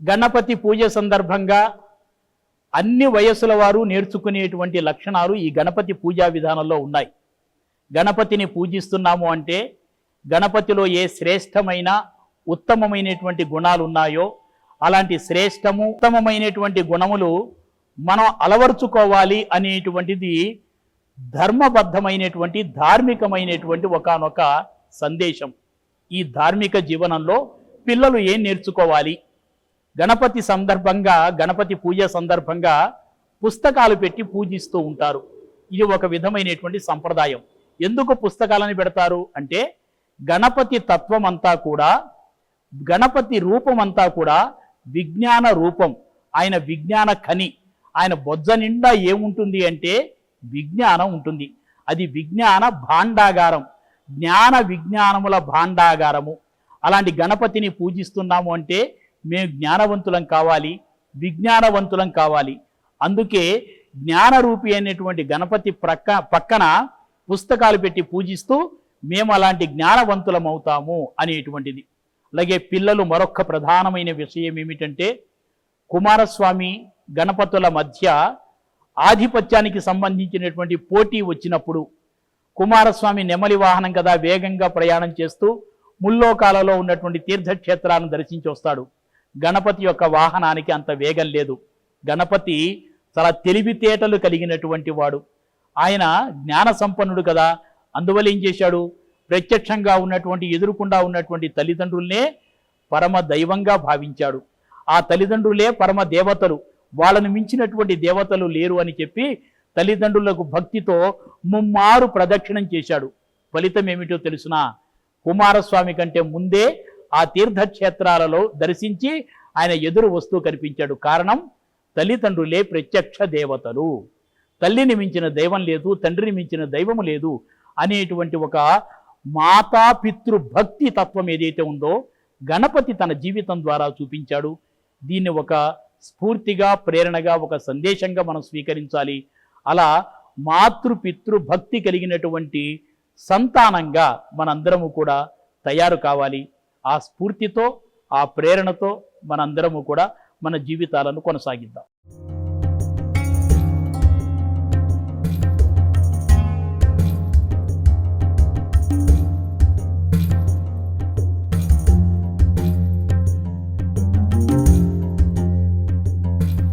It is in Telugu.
గణపతి పూజ సందర్భంగా అన్ని వయస్సుల వారు నేర్చుకునేటువంటి లక్షణాలు ఈ గణపతి పూజా విధానంలో ఉన్నాయి. గణపతిని పూజిస్తున్నాము అంటే గణపతిలో ఏ శ్రేష్టమైన ఉత్తమమైనటువంటి గుణాలు ఉన్నాయో అలాంటి శ్రేష్టము ఉత్తమమైనటువంటి గుణములు మనం అలవర్చుకోవాలి అనేటువంటిది ధర్మబద్ధమైనటువంటి ధార్మికమైనటువంటి ఒకానొక సందేశం. ఈ ధార్మిక జీవనంలో పిల్లలు ఏం నేర్చుకోవాలి? గణపతి సందర్భంగా గణపతి పూజ సందర్భంగా పుస్తకాలు పెట్టి పూజిస్తూ ఉంటారు. ఇది ఒక విధమైనటువంటి సంప్రదాయం. ఎందుకు పుస్తకాలను పెడతారు? అంటే గణపతి తత్వం అంతా కూడా గణపతి రూపం అంతా కూడా విజ్ఞాన రూపం. ఆయన విజ్ఞాన ఖని ఆయన బొజ్జ నిండా ఏముంటుంది అంటే విజ్ఞానం ఉంటుంది. అది విజ్ఞాన భాండాగారం జ్ఞాన విజ్ఞానముల భాండాగారము. అలాంటి గణపతిని పూజిస్తున్నాము అంటే మేము జ్ఞానవంతులం కావాలి విజ్ఞానవంతులం కావాలి. అందుకే జ్ఞానరూపి అనేటువంటి గణపతి ప్రక్క పక్కన పుస్తకాలు పెట్టి పూజిస్తూ మేము అలాంటి జ్ఞానవంతులం అవుతాము అనేటువంటిది. అలాగే పిల్లలు మరొక ప్రధానమైన విషయం ఏమిటంటే కుమారస్వామి గణపతుల మధ్య ఆధిపత్యానికి సంబంధించినటువంటి పోటీ వచ్చినప్పుడు కుమారస్వామి నెమలి వాహనం కదా వేగంగా ప్రయాణం చేస్తూ ముల్లోకాలలో ఉన్నటువంటి తీర్థక్షేత్రాలను దర్శించి వస్తాడు. గణపతి యొక్క వాహనానికి అంత వేగం లేదు. గణపతి చాలా తెలివితేటలు కలిగినటువంటి వాడు. ఆయన జ్ఞాన సంపన్నుడు కదా. అందువల్ల ఏం చేశాడు? ప్రత్యక్షంగా ఉన్నటువంటి ఎదురుకుండా ఉన్నటువంటి తల్లిదండ్రులనే పరమ దైవంగా భావించాడు. ఆ తల్లిదండ్రులే పరమ దేవతలు. వాళ్ళను మించినటువంటి దేవతలు లేరు అని చెప్పి తల్లిదండ్రులకు భక్తితో ముమ్మారు ప్రదక్షిణం చేశాడు. ఫలితం ఏమిటో తెలుసునా? కుమారస్వామి కంటే ముందే ఆ తీర్థక్షేత్రాలలో దర్శించి ఆయన ఎదురు వస్తూ కనిపించాడు. కారణం తల్లిదండ్రులే ప్రత్యక్ష దేవతలు. తల్లిని మించిన దైవం లేదు తండ్రిని మించిన దైవము లేదు అనేటువంటి ఒక మాతాపితృ భక్తి తత్వం ఏదైతే ఉందో గణపతి తన జీవితం ద్వారా చూపించాడు. దీన్ని ఒక స్ఫూర్తిగా ప్రేరణగా ఒక సందేశంగా మనం స్వీకరించాలి. అలా మాతృపితృ భక్తి కలిగినటువంటి సంతానంగా మనందరము కూడా తయారు కావాలి. ఆ స్ఫూర్తితో ఆ ప్రేరణతో మనందరము కూడా మన జీవితాలను కొనసాగిద్దాం.